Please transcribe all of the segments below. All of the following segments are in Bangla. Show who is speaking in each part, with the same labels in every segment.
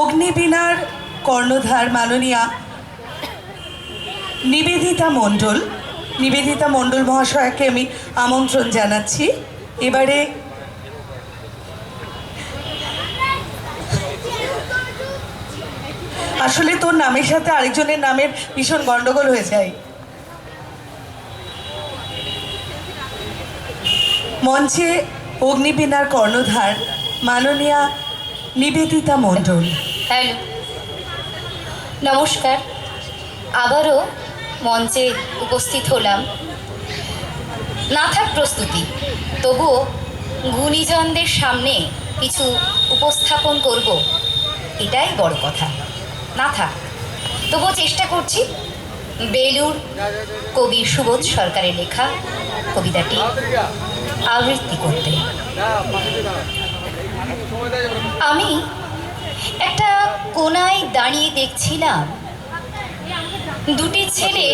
Speaker 1: অগ্নিবীণার কর্ণধার মাননীয়া নিবেদিতা মণ্ডল নিবেদিতা মণ্ডল মহাশয়াকে আমি আমন্ত্রণ জানাচ্ছি। এবারে আসলে তোর নামের সাথে আরেকজনের নামের ভীষণ গন্ডগোল হয়ে যায়। মঞ্চে অগ্নিবীণার কর্ণধার মাননীয়া নিবেদিতা মণ্ডল।
Speaker 2: হ্যালো নমস্কার। আবারও মঞ্চে উপস্থিত হলাম। না থাক প্রস্তুতি, তবুও গুণীজনদের সামনে কিছু উপস্থাপন করব। এটাই বড় কথা। না থাক, তবুও চেষ্টা করছি। বেলুর কবি সুবোধ সরকারের লেখা কবিতাটি আবৃত্তি করতে। আমি একটা কোনায় দাঁড়িয়ে দেখছিলাম। দুটি ছেলে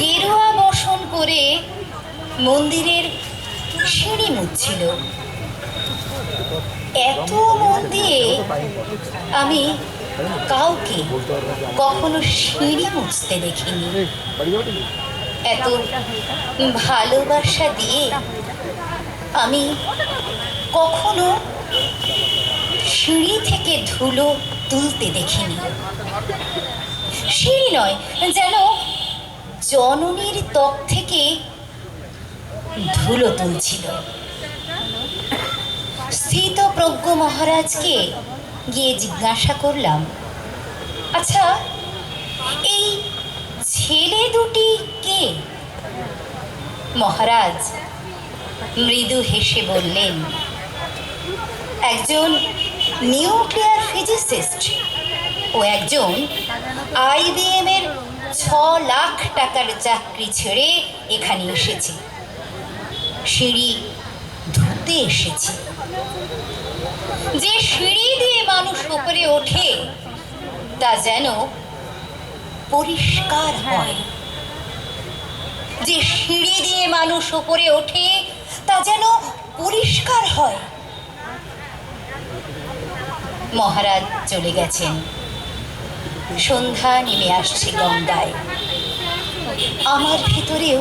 Speaker 2: গেরুয়া বসন করে মন্দিরের সিঁড়ি মুছছিল এত মন দিয়ে আমি কাউকে কখনো সিঁড়ি মুছতে দেখিনি। এত ভালোবাসা দিয়ে আমি কখনো সিঁড়ি থেকে ধুলো তুলতে দেখিনি। সিঁড়ি নয়, যেন জননীর ত্বক থেকে ধুলো তুলছিল। স্থিত প্রজ্ঞ মহারাজকে গিয়ে জিজ্ঞাসা করলাম আচ্ছা এই ছেলে দুটি কে? মহারাজ মৃদু হেসে বললেন একজন নিউক্লিয়ার ফিজিসিস্ট ও একজন আইবিএম এর ছ লাখ টাকার চাকরি ছেড়ে এখানে এসেছে। সিঁড়ি ধুতে এসেছে। যে সিঁড়ি দিয়ে মানুষ উপরে ওঠে, তা যেন পরিষ্কার হয়। যে সিঁড়ি দিয়ে মানুষ উপরে ওঠে, তা যেন পরিষ্কার হয়। মহারাজ চলে গেছেন। সন্ধ্যা নেমে আসছে গঙ্গায়। আমার ভিতরেও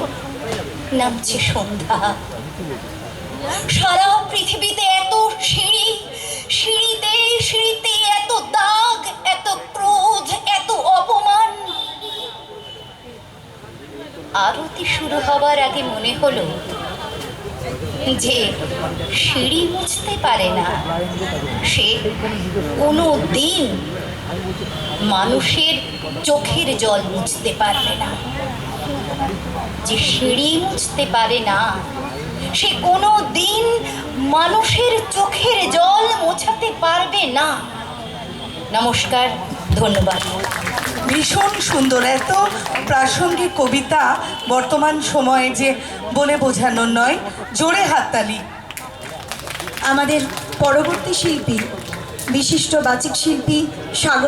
Speaker 2: নামছে সন্ধ্যা। সারা পৃথিবীতে এত সিঁড়ি, সিঁড়িতে সিঁড়িতে এত দাগ, এত ক্রোধ, এত অপমান। আরতি শুরু হবার আগে মনে হলো যে সিঁড়ি মুছতে পারে না, সে কোনো দিন মানুষের চোখের জল মুছতে পারবে না। যে সিঁড়ি মুছতে পারে না, সে কোনো দিন মানুষের চোখের জল মোছাতে পারবে না। নমস্কার, ধন্যবাদ।
Speaker 1: ভীষণ সুন্দর, এত প্রাসঙ্গিক কবিতা বর্তমান সময়ে যে বলে বোঝানোর নয়, জোরে হাততালি।
Speaker 3: আমাদের পরবর্তী শিল্পী, বিশিষ্ট বাচিক শিল্পী সাগর